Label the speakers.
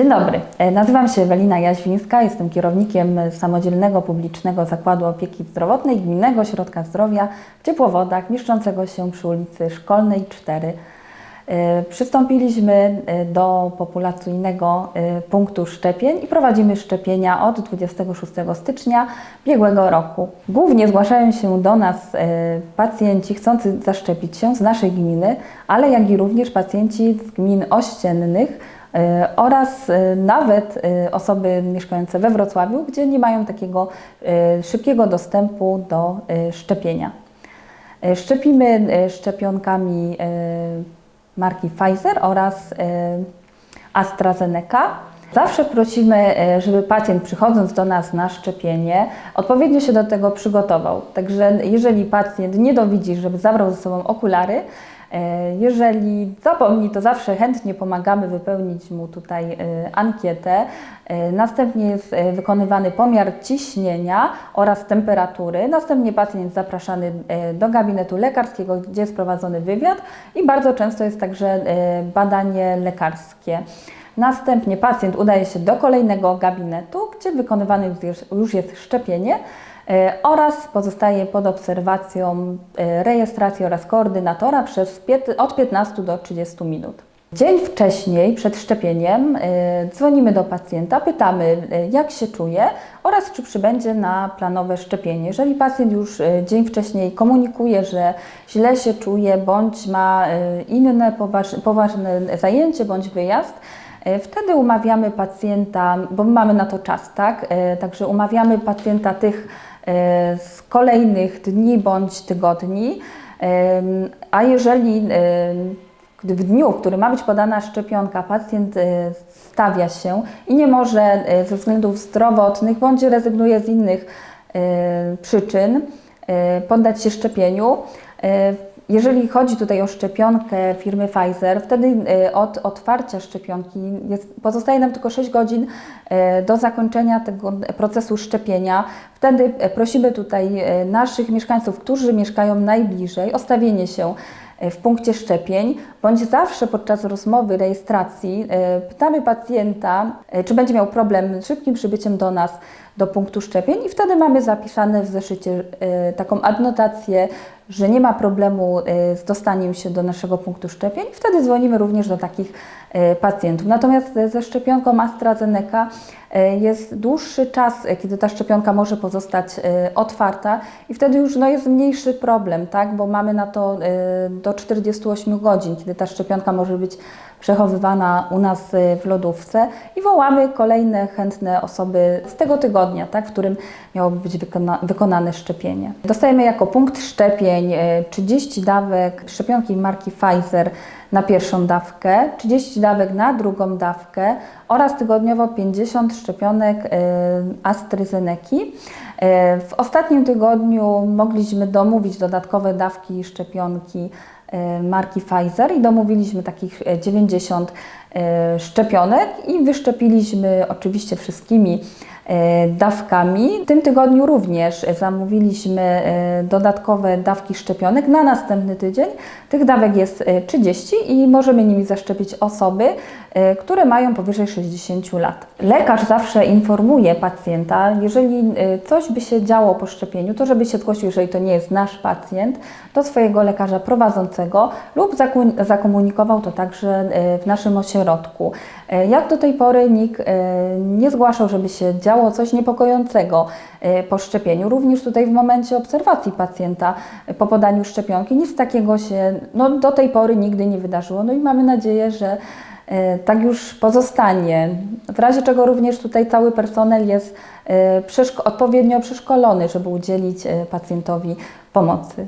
Speaker 1: Dzień dobry, E, nazywam się Ewelina Jaźwińska, jestem kierownikiem Samodzielnego Publicznego Zakładu Opieki Zdrowotnej Gminnego Ośrodka Zdrowia w Ciepłowodach, mieszczącego się przy ulicy Szkolnej 4. E, Przystąpiliśmy e, do populacyjnego punktu szczepień i prowadzimy szczepienia od 26 stycznia biegłego roku. Głównie zgłaszają się do nas pacjenci chcący zaszczepić się z naszej gminy, ale jak i również pacjenci z gmin ościennych oraz e, nawet e, osoby mieszkające we Wrocławiu, gdzie nie mają takiego e, szybkiego dostępu do e, szczepienia. E, Szczepimy e, szczepionkami e, marki Pfizer oraz e, AstraZeneca. Zawsze prosimy, e, żeby pacjent przychodząc do nas na szczepienie odpowiednio się do tego przygotował. Także jeżeli pacjent nie dowidzi, żeby zabrał ze sobą okulary, e, jeżeli zapomni, to zawsze chętnie pomagamy wypełnić mu tutaj e, ankietę. E, Następnie jest e, wykonywany pomiar ciśnienia oraz temperatury. Następnie pacjent jest zapraszany e, do gabinetu lekarskiego, gdzie jest prowadzony wywiad i bardzo często jest także e, badanie lekarskie. Następnie pacjent udaje się do kolejnego gabinetu, gdzie wykonywane już jest, szczepienie e, oraz pozostaje pod obserwacją e, rejestracji oraz koordynatora przez od 15 do 30 minut. Dzień wcześniej, przed szczepieniem, e, dzwonimy do pacjenta, pytamy, e, jak się czuje oraz czy przybędzie na planowe szczepienie. Jeżeli pacjent już e, dzień wcześniej komunikuje, że źle się czuje bądź ma e, inne poważ- poważne zajęcie bądź wyjazd, E, Wtedy umawiamy pacjenta, bo my mamy na to czas, tak? E, Także umawiamy pacjenta tych e, z kolejnych dni bądź tygodni. A jeżeli w dniu, w którym ma być podana szczepionka, pacjent e, stawia się i nie może e, ze względów zdrowotnych bądź rezygnuje z innych e, przyczyn e, poddać się szczepieniu, e, jeżeli chodzi tutaj o szczepionkę firmy Pfizer, wtedy e, od otwarcia szczepionki jest, pozostaje nam tylko 6 godzin e, do zakończenia tego procesu szczepienia. Wtedy e, prosimy tutaj naszych mieszkańców, którzy mieszkają najbliżej, o stawienie się w punkcie szczepień, bądź zawsze podczas rozmowy, rejestracji e, pytamy pacjenta, e, czy będzie miał problem z szybkim przybyciem do nas do punktu szczepień i wtedy mamy zapisane w zeszycie e, taką adnotację, że nie ma problemu z dostaniem się do naszego punktu szczepień. Wtedy dzwonimy również do takich pacjentów. Natomiast ze szczepionką AstraZeneca jest dłuższy czas, kiedy ta szczepionka może pozostać otwarta i wtedy już no, jest mniejszy problem, tak? bo mamy na to e, do 48 godzin, kiedy ta szczepionka może być przechowywana u nas e, w lodówce i wołamy kolejne chętne osoby z tego tygodnia, tak, w którym miałoby być wykona wykonane szczepienie. Dostajemy jako punkt szczepień e, 30 dawek szczepionki marki Pfizer na pierwszą dawkę, 30 dawek na drugą dawkę oraz tygodniowo 50 szczepionek e, AstraZeneki. W ostatnim tygodniu mogliśmy domówić dodatkowe dawki szczepionki marki Pfizer i domówiliśmy takich e, 90 e, szczepionek i wyszczepiliśmy oczywiście wszystkimi e, dawkami. W tym tygodniu również zamówiliśmy e, dodatkowe dawki szczepionek na następny tydzień. Tych dawek jest e, 30 i możemy nimi zaszczepić osoby, e, które mają powyżej 60 lat. Lekarz zawsze informuje pacjenta, jeżeli e, coś by się działo po szczepieniu, to żeby się zgłosił, jeżeli to nie jest nasz pacjent, do swojego lekarza prowadzącego lub zakomunikował to także e, w naszym ośrodku. E, Jak do tej pory nikt e, nie zgłaszał, żeby się działo coś niepokojącego e, po szczepieniu. Również tutaj w momencie obserwacji pacjenta po podaniu szczepionki nic takiego się no, do tej pory nigdy nie wydarzyło. No i mamy nadzieję, że tak już pozostanie. W razie czego również tutaj cały personel jest odpowiednio przeszkolony, żeby udzielić pacjentowi pomocy.